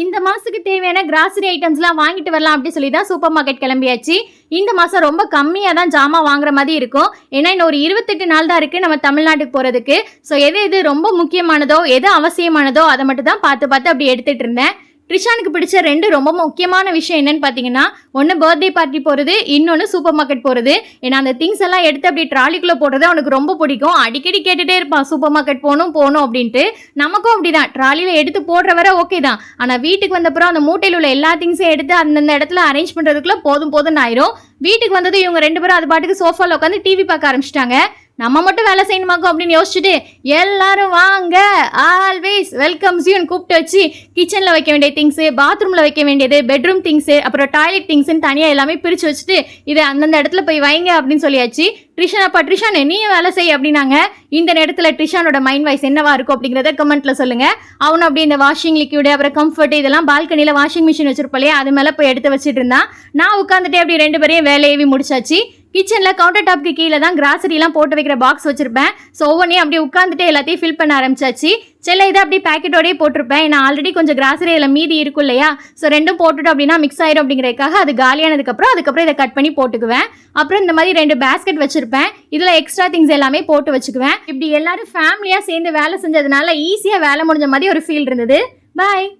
இந்த மாதத்துக்கு தேவையான கிராசரி ஐட்டம்ஸ்லாம் வாங்கிட்டு வரலாம் அப்படி சொல்லி தான் சூப்பர் மார்க்கெட் கிளம்பியாச்சு. இந்த மாதம் ரொம்ப கம்மியாக தான் ஜாமான் வாங்குற மாதிரி இருக்கும். ஏன்னா இன்னும் ஒரு இருபத்தெட்டு நாள் தான் இருக்குது நம்ம தமிழ்நாட்டுக்கு போகிறதுக்கு ஸோ எது எது ரொம்ப முக்கியமானதோ எது அவசியமானதோ அதை மட்டும் தான் பார்த்து பார்த்து அப்படி எடுத்துகிட்டு இருந்தேன். ரிஷானுக்கு பிடிச்ச ரெண்டு ரொம்ப முக்கியமான விஷயம் என்னன்னு பார்த்தீங்கன்னா ஒன்று பர்த்டே பார்ட்டி போகிறது இன்னொன்று சூப்பர் மார்க்கெட் போகிறது ஏன்னா அந்த திங்ஸ் எல்லாம் எடுத்து அப்படி ட்ராலிக்குள்ளே போடுறது அவனுக்கு ரொம்ப பிடிக்கும். அடிக்கடி கேட்டுகிட்டே இருப்பான் சூப்பர் மார்க்கெட் போகணும் போகணும் அப்படின்ட்டு. நமக்கும் அப்படி தான் ட்ராலியில் எடுத்து போடுற வரை ஓகே தான். ஆனால் வீட்டுக்கு வந்தப்புறம் அந்த மூட்டையில் உள்ள எல்லா திங்ஸையும் எடுத்து அந்தந்த இடத்துல அரேஞ்ச் பண்ணுறதுக்குள்ளே போதும் போதும்னு ஆயிரும். வீட்டுக்கு வந்தது இவங்க ரெண்டு பேரும் அது பாட்டுக்கு சோஃபாவில் உட்காந்து டிவி பார்க்க ஆரம்பிச்சிட்டாங்க. நம்ம மட்டும் வேலை செய்யணுமாக்கும் அப்படின்னு யோசிச்சுட்டு எல்லாரும் வாங்க ஆ ஆல்வேஸ் வெல்கம்ஸ் யூன்னு கூப்பிட்டு வச்சு கிச்சனில் வைக்க வேண்டிய திங்ஸு பாத்ரூமில் வைக்க வேண்டியது பெட்ரூம் திங்ஸு அப்புறம் டாய்லெட் திங்ஸ்னு தனியாக எல்லாமே பிரித்து வச்சுட்டு இதை அந்தந்த இடத்துல போய் வைங்க அப்படின்னு சொல்லியாச்சு. ட்ரிஷன் அப்பா ட்ரிஷான் நீயும் வேலை செய் அப்படின்னாங்க. இந்த நேரத்தில் ட்ரிஷானோட மைண்ட் வாய்ஸ் என்னவா இருக்கும் அப்படிங்கிறத கமெண்ட்டில் சொல்லுங்கள் அவனும் அப்படி இந்த வாஷிங் லிக்யூடு அப்புறம் கம்ஃபர்ட் இதெல்லாம் பால்கனியில் வாஷிங் மிஷின் வச்சிருப்பலையே அது மேலே போய் எடுத்து வச்சுட்டு இருந்தான். நான் உட்காந்துட்டே அப்படி ரெண்டு பேரையும் வேலையேவி முடிச்சாச்சு. கிச்சனில் கவுண்டர் டாப்க்கு கீழே தான் கிராசரிலாம் போட்டு வைக்கிற பாக்ஸ் வச்சுருப்பேன். ஸோ ஒவ்வொன்றையும் அப்படியே உட்காந்துட்டு எல்லாத்தையும் ஃபில் பண்ண ஆரம்பிச்சாச்சு. சில இதை அப்படியே பேக்கெட்டோடயே போட்டிருப்பேன். நான் ஆல்ரெடி கொஞ்சம் கிராசரி இதில் மீதி இருக்கும் இல்லையா? ஸோ ரெண்டும் போட்டுட்டு அப்படின்னா மிக்ஸ் ஆயிரும் அப்படிங்கிறதுக்காக அது காலியானதுக்கப்புறம் அதுக்கப்புறம் இதை கட் பண்ணி போட்டுக்குவேன். அப்புறம் இந்த மாதிரி ரெண்டு பேஸ்கெட் வச்சுருப்பேன். இதில் எக்ஸ்ட்ரா திங்ஸ் எல்லாமே போட்டு வச்சுக்குவேன். இப்படி எல்லாரும் ஃபேமிலியாக சேர்ந்து வேலை செஞ்சதுனால ஈஸியாக வேலை முடிஞ்ச மாதிரி ஒரு ஃபீல் இருந்தது. பாய்